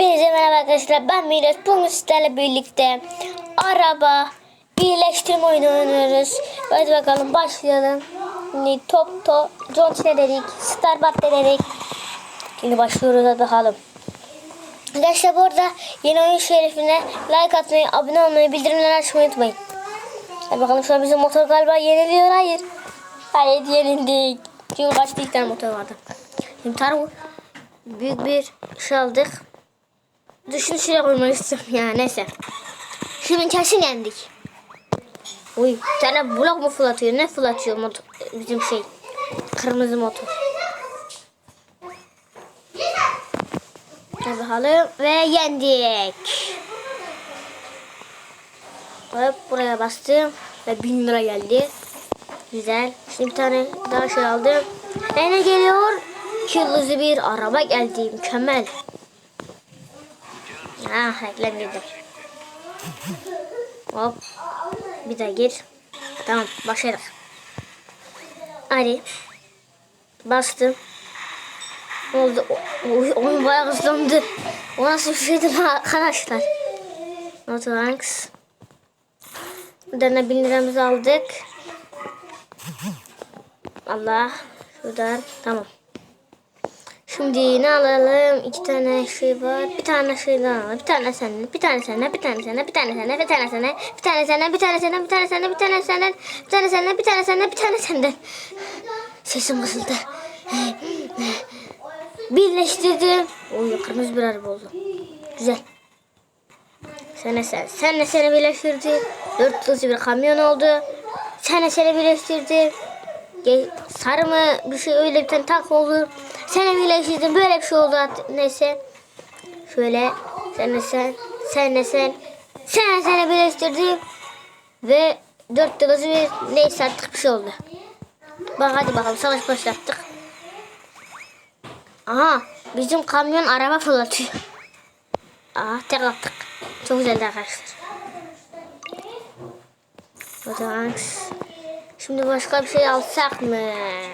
Hepinize merhaba arkadaşlar. Ben Miraç. Bugün sizlerle birlikte araba birleştirme oyunu oynuyoruz. Hadi bakalım başlayalım. Şimdi top top John ne dedik? Starbucks dedik. Şimdi başlıyoruz hadi bakalım. Arkadaşlar bu arada yeni oyun şerefine like atmayı, abone olmayı, bildirimleri açmayı unutmayın. Hadi bakalım şu an bizim motor galiba yeniliyor. Hayır. Hayır yenildik. Çünkü başka iki tane motor vardı. Şimdi tarih büyük bir şey aldık. Düşünü şuraya koymak istiyorum ya neyse. Şimdi kesin yendik. Uy tane blok mu fırlatıyor? Ne fırlatıyor motor, bizim şey? Kırmızı motor. Hadi bakalım ve yendik. Hop buraya bastım ve 1000 lira geldi. Güzel. Şimdi bir tane daha şey aldım. Ve ne geliyor? Yıldızlı bir araba geldi. Mükemmel. Ah reklam girdim. Hop. Bir daha gir. Tamam başladık. Hadi. Bastım. Ne oldu? Oy, oyun bayağı hızlandı. O nasıl bir şeydi arkadaşlar? Motoranks. Buradan da 1000 liramızı aldık. Allah. Şuradan. Tamam. Şimdi ne alalım? İki tane şey var. Bir tane şey daha alalım. Bir tane senden, bir tane senden, bir tane senden, bir tane senden, bir tane senden, bir tane senden, bir tane senden, bir tane senden, bir tane senden, bir tane senden, bir tane senden, bir tane senden. Sesim kısıldı. Birleştirdim. Oy kırmızı bir araba oldu. Güzel. Sen sen. Sen seni birleştirdi. Dört hızlı bir kamyon oldu. Sen seni birleştirdi. Sarı mı bir şey öyle bir tane tak oldu. Seni birleştirdim. Böyle bir şey oldu. Neyse. Şöyle. Sen sen. Sen sen. Sen seni birleştirdim. Ve dört hızlı bir neyse artık bir şey oldu. Bak hadi bakalım savaş başlattık. Aha bizim kamyon araba fırlatıyor. Aa tek attık. Çok güzeldi arkadaşlar. O zaman şimdi başka bir şey alsak mı?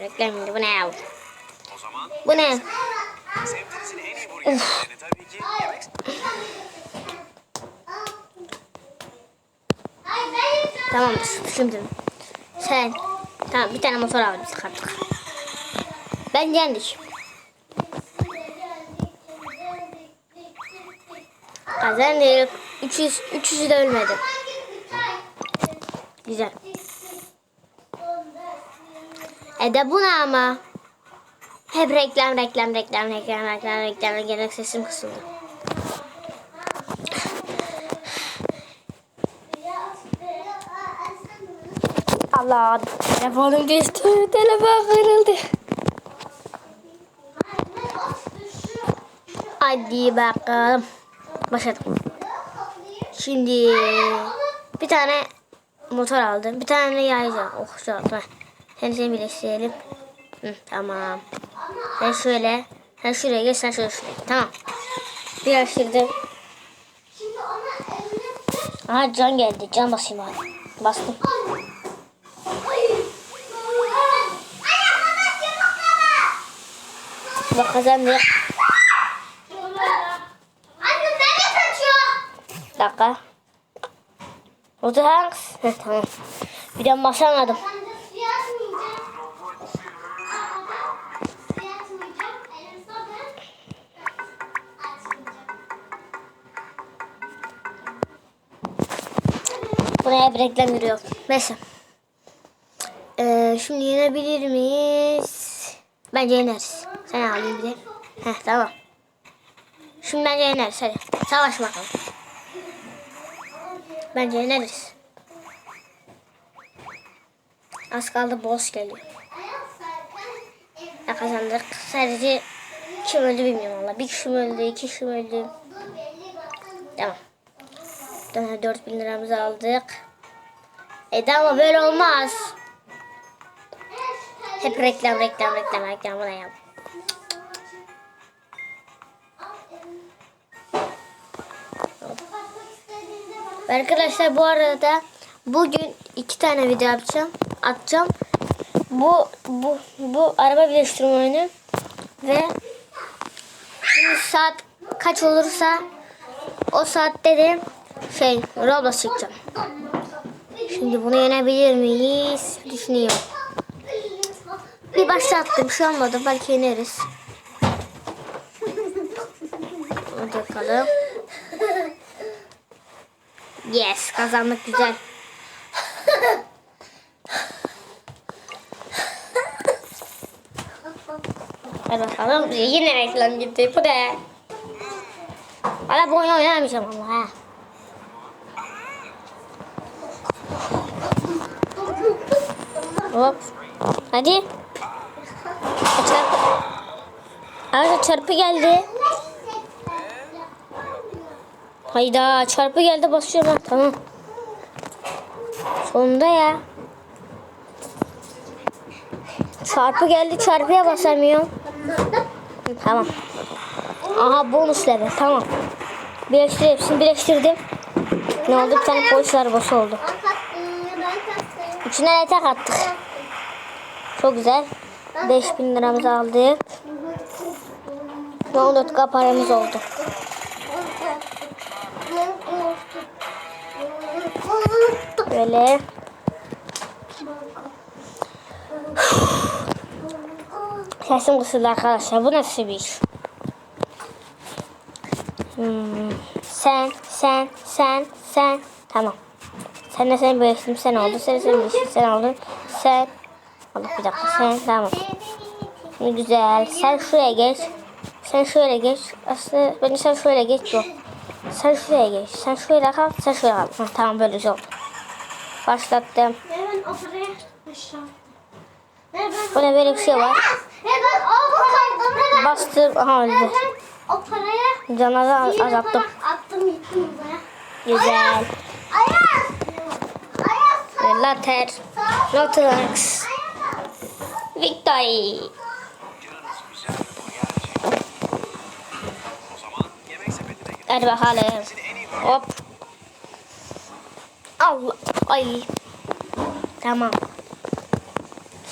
Reklam bu ne? O zaman Bu ne? Tamamdır şimdi. Sen tamam bir tane motor aldık biz artık. Ben yendik. Kazandık. 300 300 de ölmedi. Güzel. E de bu ne ama? Hep reklam reklam reklam reklam reklam reklam reklam sesim kısıldı. Allah telefonum düştü. Telefon kırıldı. Hadi bakalım. Başladım. Şimdi bir tane motor aldım. Bir tane yayacağım. Oh şu Seni seni birleştirelim. Hı, tamam. Sen şöyle. Sen şuraya geç. Sen şöyle şuraya. Tamam. Birleştirdim. Aha can geldi. Can basayım abi. Bastım. Bak kaçıyor? Bir dakika. Motor hangs? Heh, tamam. Bir de basamadım. Buraya bir reklam giriyor. Neyse. Ee, şimdi yenebilir miyiz? Bence yeneriz. Sen alayım bir de. Heh tamam. Şimdi bence yeneriz hadi. Savaş bakalım. Bence yeneriz. Az kaldı boss geliyor. Ya kazandık. Sadece kim öldü bilmiyorum valla. Bir kişi mi öldü, iki kişi mi öldü? Tamam. Daha 4000 liramızı aldık. E ama böyle olmaz. Hep reklam reklam reklam reklam yap. Arkadaşlar bu arada bugün iki tane video yapacağım. Atacağım. Bu bu bu araba birleştirme oyunu ve şimdi saat kaç olursa o saatte de şey Roblox çıkacağım. Şimdi bunu yenebilir miyiz? Düşünüyorum. Bir başlattım bir şey olmadı. Belki yeneriz. Bakalım. Yes kazandık güzel. Hadi bakalım. Yine reklam gitti. Bu ne? Valla bu oyunu oynamayacağım ama ha. Hop. Hadi. Çarpı. Arkadaşlar çarpı geldi. Hayda çarpı geldi basıyorum. Tamam. Sonunda ya. Çarpı geldi çarpıya basamıyorum. Tamam. Aha bonus level tamam. Birleştir hepsini birleştirdim. Ne oldu bir tane polis arabası oldu. İçine etek attık. Çok güzel. 5000 liramızı aldık. Ne oldu? paramız oldu. Böyle. Sesim kısıldı arkadaşlar. Bu nasıl bir iş? Hmm. Sen, sen, sen, sen. Tamam. Sen de sen birleştim sen oldun. Sen de sen birleştim sen oldun. Sen. Allah bir dakika sen tamam. Ne güzel. Sen şuraya geç. Sen şöyle geç. Aslında bence sen şöyle geç yok. Sen şuraya geç. Sen şöyle kal. Sen şöyle kal. Hı, tamam böyle güzel oldu. Başlattım. Burada böyle bir şey var. Bastım. Aha öldü. bir azalttım. Güzel. Ayaz! Ayaz! Ve Later. Notrax. Victory. Canınız güzel bir hamburger çekti. O zaman yemek sepetine gidin. Hadi bakalım. Hop. Allah. Ay. Tamam.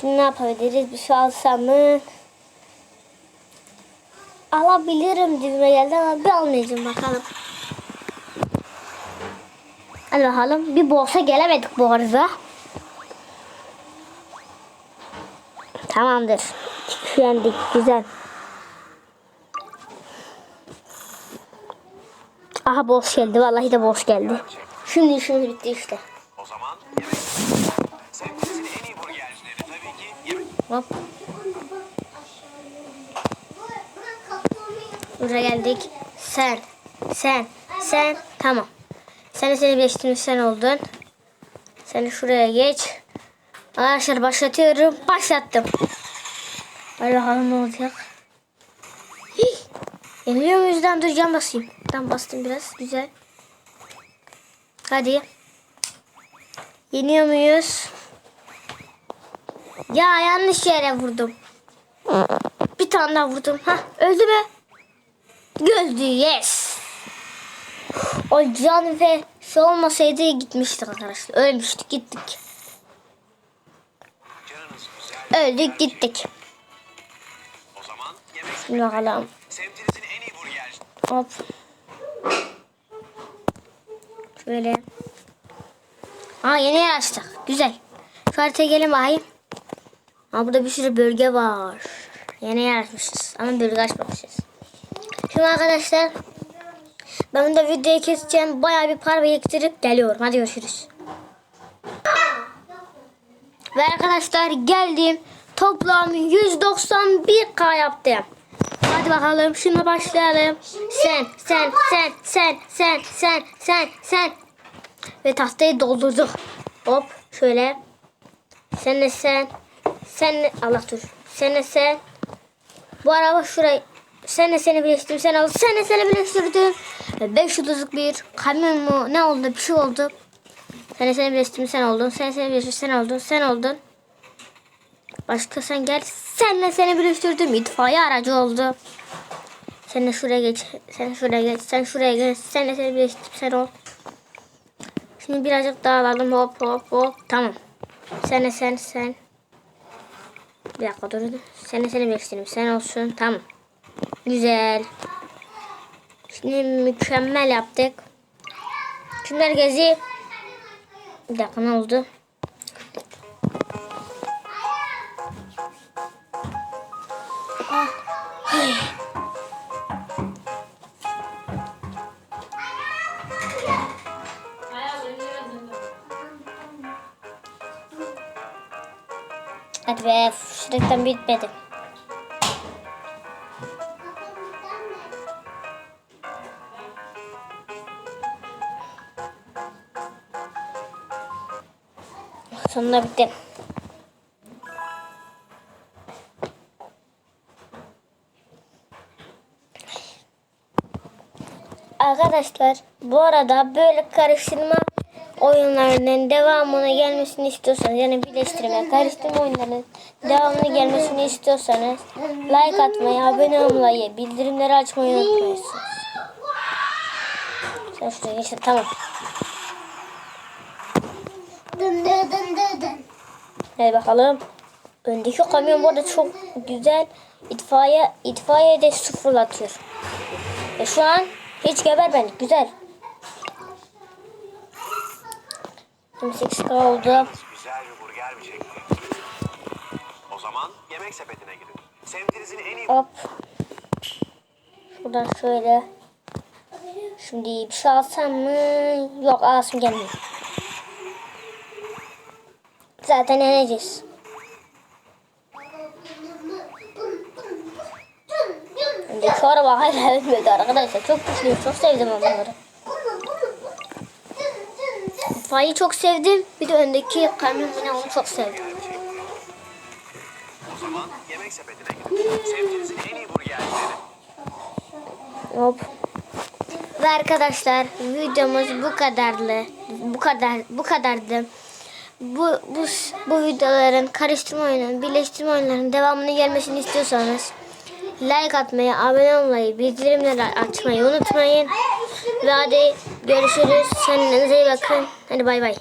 Şimdi ne yapabiliriz? Bir şey alsam mı? Alabilirim dibime geldi ama bir almayacağım bakalım. Hadi bakalım. Bir bolsa gelemedik bu arada. Tamamdır. Yendik. Güzel. Aha boş geldi. Vallahi de boş geldi. Şimdi işimiz bitti işte. O zaman yemek sepetine. Semtinizin en iyi burgercileri tabii ki yemek Hop. Buraya geldik. Sen. Sen. Sen. Tamam. Sen de seni birleştirmiş sen oldun. Sen de şuraya geç. Arkadaşlar başlatıyorum. Başlattım. Bakalım ne olacak. Hih. Yeniliyor muyuz? Lan dur can basayım. Tam bastım biraz. Güzel. Hadi. Yeniyor muyuz? Ya yanlış yere vurdum. Bir tane daha vurdum. Ha öldü mü? Gördü yes. O can ve şey olmasaydı gitmiştik arkadaşlar. Ölmüştük gittik. Öldük gittik. O zaman yemek Şimdi bakalım. semtinizin en iyi burgerci. Hop. Şöyle. Aa yeni yer açtık. Güzel. Şu haritaya gelin bakayım. Aa burada bir sürü bölge var. Yeni yer açmışız. Ama bölge açmamışız. Şimdi arkadaşlar ben de videoyu keseceğim. Bayağı bir para biriktirip geliyorum. Hadi görüşürüz. Ve arkadaşlar geldim. Toplam 191k yaptım. Hadi bakalım şuna başlayalım. Sen, sen, sen, sen, sen, sen, sen, sen. Ve tahtayı doldurduk. Hop şöyle. Sen de sen. Sen de Allah dur. Sen de sen. Bu araba şurayı. Sen de seni birleştirdim. Sen al. Sen de seni birleştirdim. Ve Beş yıldızlık bir kamyon mu? Ne oldu? Bir şey oldu. Sen de seni birleştirdim. Sen oldun. Sen de seni birleştirdim. Sen oldun. Sen oldun. Başka sen gel. Senle seni birleştirdim. İtfaiye aracı oldu. Sen de şuraya geç. Sen şuraya geç. Sen şuraya geç. Sen de seni birleştirdim. Sen ol. Şimdi birazcık daha alalım. Hop hop hop. Tamam. Sen de sen sen. Bir dakika dur. dur. Sen de seni birleştirdim. Sen olsun. Tamam. Güzel. Şimdi mükemmel yaptık. Şimdi herkesi bir dakika ne oldu? Ah, ay. Hadi be sürekli bitmedi. Sonunda bitti. Arkadaşlar bu arada böyle karıştırma oyunlarının devamına gelmesini istiyorsanız yani birleştirme karıştırma oyunlarının devamını gelmesini istiyorsanız like atmayı, abone olmayı, bildirimleri açmayı unutmayın. Sen şuraya geçin tamam. Dın dın dın dın dın. Hadi bakalım. Öndeki kamyon bu arada çok güzel. İtfaiye, itfaiye de sıfırlatıyor. Ve şu an hiç gebermedik. Güzel. 28 oldu. Güzel bir burger mi çekti? O zaman yemek sepetine girin. Sevdiğinizin en iyi Hop. Şuradan şöyle. Şimdi bir şey alsam mı? Yok alasım gelmiyor. Zaten yeneceğiz. Öndeki araba hala ölmedi arkadaşlar. Çok güçlü. Çok sevdim ben bunları. Fayı çok sevdim. Bir de öndeki kamyon onu çok sevdim. O zaman yemek sepetine girin. Sevdiğinizin en iyi burgerleri. Hop. Ve arkadaşlar videomuz bu kadarlı. Bu kadar bu kadardı. Bu bu bu videoların karıştırma oyunun, birleştirme oyunlarının devamını gelmesini istiyorsanız like atmayı, abone olmayı, bildirimleri açmayı unutmayın. Ve hadi görüşürüz. Kendinize iyi bakın. Hadi bay bay.